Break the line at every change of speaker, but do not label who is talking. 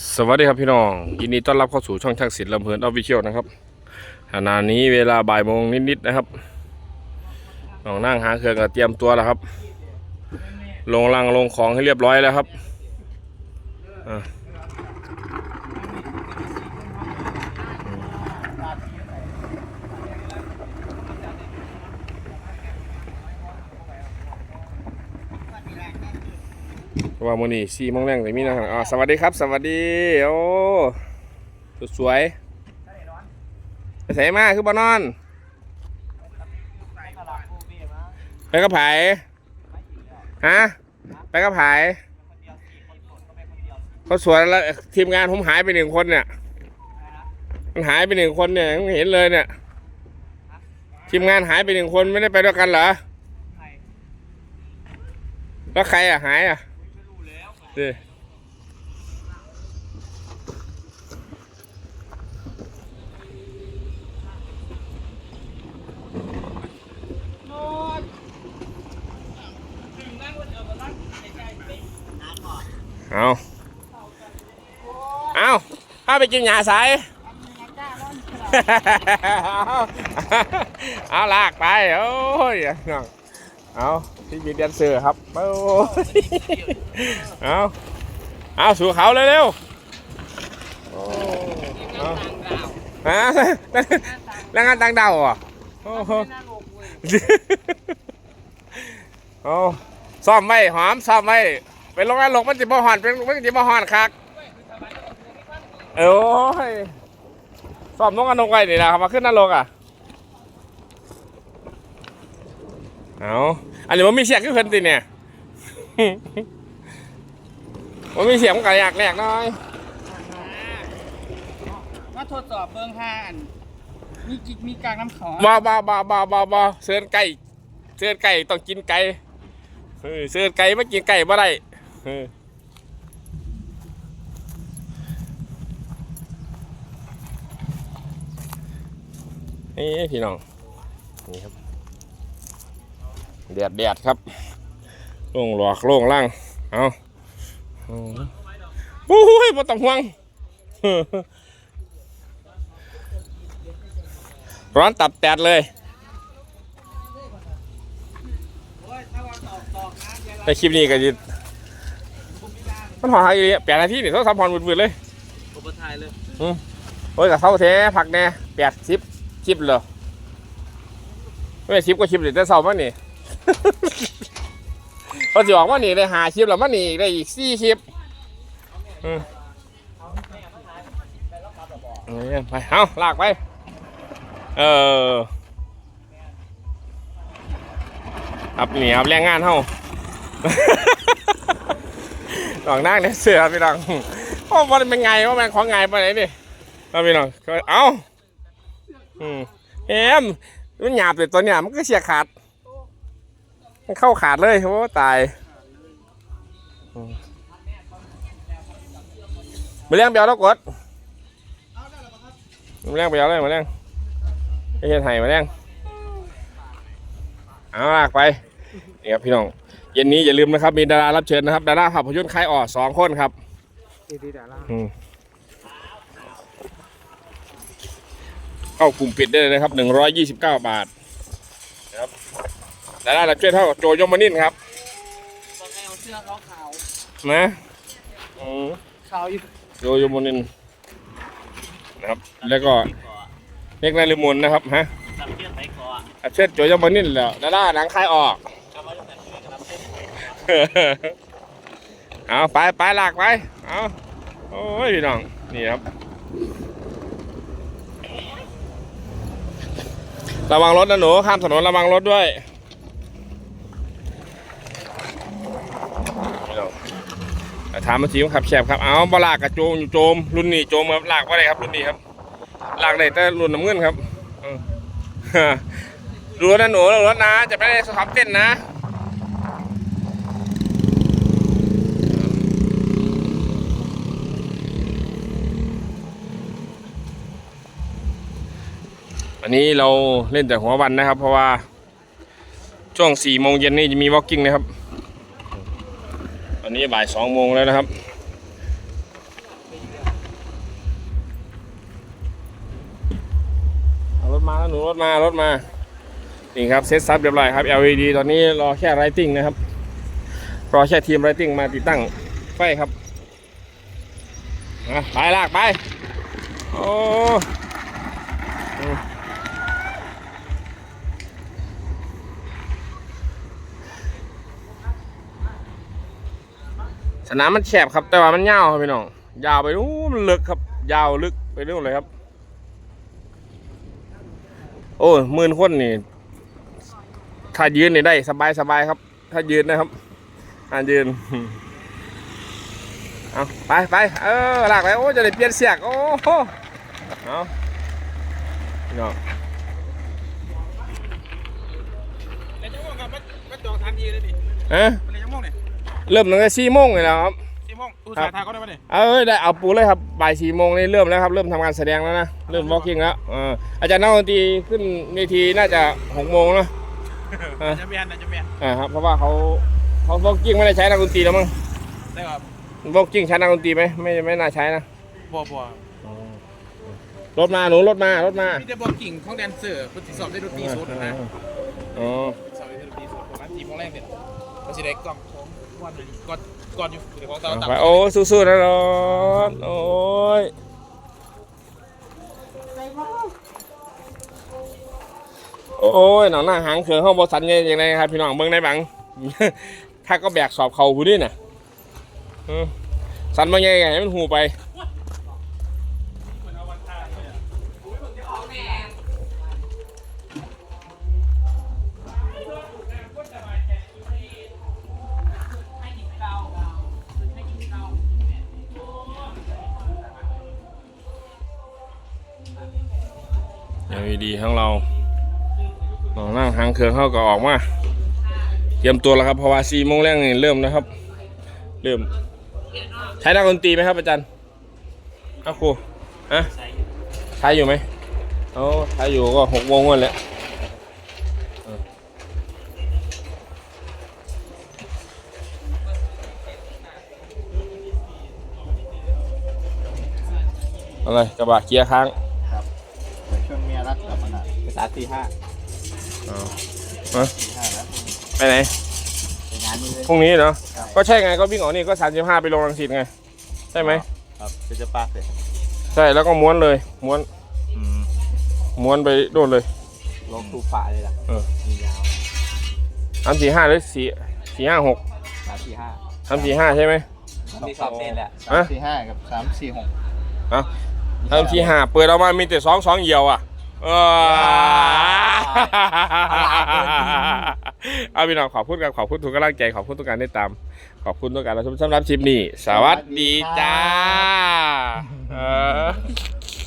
สวัสดีครับพี่น้องยินดีต้อนรับเข้าสู่ช่องช่างศิลป์ลำเพลินออฟฟิเชียลนะครับขณะนี้เวลาบ่ายโมงนิดๆนะครับน้องนั่งหาเครื่องก็เตรียมตัวแล้วครับ ลงลังลงของให้เรียบร้อยแล้วครับอ่า ว่ามื้อนี้สี่โมงแรงแต่มีนะครับอ่าสวัสดีครับ สวัสดี โอ้สวยไปใส่มาคือบ่นอน ไปกับไผฮะ ไปกับไผเขาสวยแล้วทีมงานผมหายไปหนึ่งคนเนี่ย มันหายไปหนึ่งคนเนี่ยมเห็นเลยเนี่ย ทีมงานหายไปหนึ่งคนไม่ได้ไปด้วยกันเหรอ แล้วใครอะหายอะ ดิเอาเอาถ้าไปกิน หยาสายเอาเอาลากไปโอ้ยน้องเอาพี่มีแดนเซอร์ครับโอ้ยเอาเอาสู่เขาเร็วๆโอ้เอาฮะแล้วงานต่างดาวเหรอะโอ้โหเอาซ่อมไว้หอมซ่อมไว้ไปลงอันลงมันจิบ่หอนเป็นมันจิบ่หอนคักเอ้ยสอบนกกระนกไว้นี่นะครับมาขึ้นนรกอะเอา อันนี้มันมีเสียงขึ้นเพิ่นติเนี่ยมันมีเสียงมันก็อยากแหลกหน้อย
มาทดสอบเบิ้งห้าอัน มีจิกมีกลางน้ำขอ
บ้าบ้าบ้าบ้าบ้าบ้าเสือนไก่เสือนไก่ต้องกินไก่เออเสือนไก่ไม่กินไก่บ่ได้เออนี่พี่น้อง นี่ครับ แดดแดดครับโล่งหลอกโล่งล่างเอาเอาโอ้ยบ่ต้องห่วงร้อนตับแตดเลยในคลิปนี้ก็จะมันหอหายแปดนาทีนี่เขาทำพรวืดๆเลย
อุปทายเลย
โอ้ยกับเท่าแท้ผักแน่แปดสิบคลิปเลยไม่สิบก็คลิปเดี๋ยวจะเศร้ามั้งนี่ พอสิออกมานี่ได้หาคลิปแล้วมานี่ได้อีกสี่คลิปอืมไปเอาลากไป เออครับนี่ครับแรงงานเฮาหลังนั่งเนี่ยเสือพี่น้องว่ามันเป็นไงว่ามันของไงไปไหนดิเอาพี่น้อง เอ้า อืมเอ็มมันหยาบเลยตัวเนี้ยมันก็เสียขาด เข้าขาดเลยโอ้ตายอืมมาเลี้ยงเบียวแล้วกดมาเลี้ยงเบียวเลยมาเลี้ยงไอ้เฮ็ดไห้มาเลี้ยงเอาลากไปนี่ครับพี่น้องเย็นนี้อย่าลืมนะครับ มีดารารับเชิญนะครับดาราภาพยนตร์คลายออกสองคนครับ
ดีดีดารา
อืมเข้ากลุ่มปิดได้เลยนะครับหนึ่งร้อยยี่สิบเก้าบาทนะครับ ดารารับเชิญเท่ากับโจยมนินครับ
บอกให้เอาเสื้อเขาขาว
นะอืม
ขาวอยู่
โจยมนินนะครับ แล้วก็เล็กนายลิมุนนะครับฮะ
ตัดเชือกไถคอ
รับเชิญโจยมนินแล้วดาราหนังคลายออก
เอามาตั้งแต่เชือกครับ
เอาไปไปลากไปเอาโอ้ยพี่น้องนี่ครับ ระวังรถนะหนูข้ามถนนระวังรถด้วยพี่น้องอะ ถามมาทีว่าขับแฉบครับ เอาบลากกับโจมอยู่โจม รุ่นนี้โจมครับลากว่าไรครับรุ่นนี้ครับลากได้แต่รุ่นน้ำเงินครับเออดูรถนะหนูดูรถนะ จะไม่ได้สครับเต้นนะอันนี้เราเล่นแต่หัววันนะครับ เพราะว่าช่วงสี่โมงเย็นนี่จะมีวอล์กิ้งนะครับ นนี้บ่ายสองโมงแล้วนะครับ รถมาแล้วหนูรถมารถมา นี่ครับเซ็ตซับเรียบร้อยครับ LED ตอนนี้รอแค่ไรติ้งนะครับ รอแค่ทีมไรติ้งมาติดตั้งไฟครับไปลากไป โอ้ สนามมันแคบครับ แต่ว่ามันยาวครับพี่น้องยาวไปนู้นมันลึกครับ ยาวลึกไปนู่นเลยครับ โอ้ยหมื่นคนนี่ ถ้ายืนนี่ได้สบายสบายครับ ถ้ายืนนะครับอ่ายืนเอาไปไปเออหลากไปโอ้จะได้เปลี่ยนเสียกโอ้โหเอาพี่น้อง
แล้วจะมองกับมันจองทันทีเลยดิ
เอ๊ะ
มันจะมอง เนี่ย
เริ่มตั้งแต่สี่โมงเลยแล้วครับ
สี่โมงตู้สาทาเขาได้ปะเนี่ย
เอ้ยได้เอาปูเลยครับบ่ายสี่โมงนี่เริ่มแล้วครับ เริ่มทำการแสดงแล้วนะ เริ่ม walking แล้วเอออาจารย์นักดนตรีขึ้นเวทีน่าจะหกโมงนะอะ
จะเมียนจะเมียน
อ่าครับเพราะว่าเขาเขา walking ไม่ได้ใช้นักดนตรีแล้วมั้ง
ได้ครับ
walking ใช้นักดนตรีไหมไม่ไม่น่าใช้นะ
บัวบัว
รถมาหนูรถมารถมา
มีแต่บอกกิ่งของแดนเซอร์เพิ่นสิสอบได้ดนตรีสดนะ
อ๋อ
สอบได้ดนตรีสดประมาณสี่โมงแรกเนี่ยก็สิได้กล่อง ขอนก่อนก่อนอยู่เดี๋ยวของเตาตับ
ไปโอ้สู้ๆนะร้อนโอ้ยโอ้ยหนองหน้าหางเขือห้องบอสันยังไงครับพี่น้องเบิ้งได้บังถ้าก็แบกสอบเขาผู้นี่น่ะสันมาไงไงให้มันหูไป LED ของเราหนองนั่งหางเขืองเข้าก็ออกมา เตรียมตัวแล้วครับเพราะว่า4โมงแรกนี่เริ่มนะครับ เริ่ม ใช้นักดนตรีไหมครับอาจารย์อ้าวครูฮะใช้อยู่ไหมโอ้ใช้อยู่ก็6โมงวันและเอะไรกระบะเกียร์ค้าง
มาหน่อยภาษาสี่ห้า
อ๋อฮะ
สี่ห้าแล้ว
ไปไหน
ไปงานนี้เลย
พรุ่งนี้เหรอ
ครับ
ก็ใช่ไงก็วิ่งออกนี่ก็สามสิบห้าไปลงรังสิตไง ใช่ไหม
ครับจะจะปากเลย
ใช่แล้วก็ม้วนเลย ม้วน
อืม
ม้วนไปโดนเลย
ลงตูฝ่าเลยล่ะ
เออ
มียาว
สามสี่ห้าหรือสี่สี่ห้าหก
สามสี่ห้า
สามสี่ห้าใช่ไหม
มีสองเส้นแหละ
ฮะ
สามสี่ห้ากับสามสี่หก
เอาสามสี่ห้าเปิดออกมามีแต่สองสองเหี่ยวอะ เออเอาพี่น้องขอบคุณกันขอบคุณทุกกำลังใจขอบคุณทุกการติดตาม ขอบคุณทุกการรับชมสำหรับคลิปนี้ สวัสดีจ้าเออ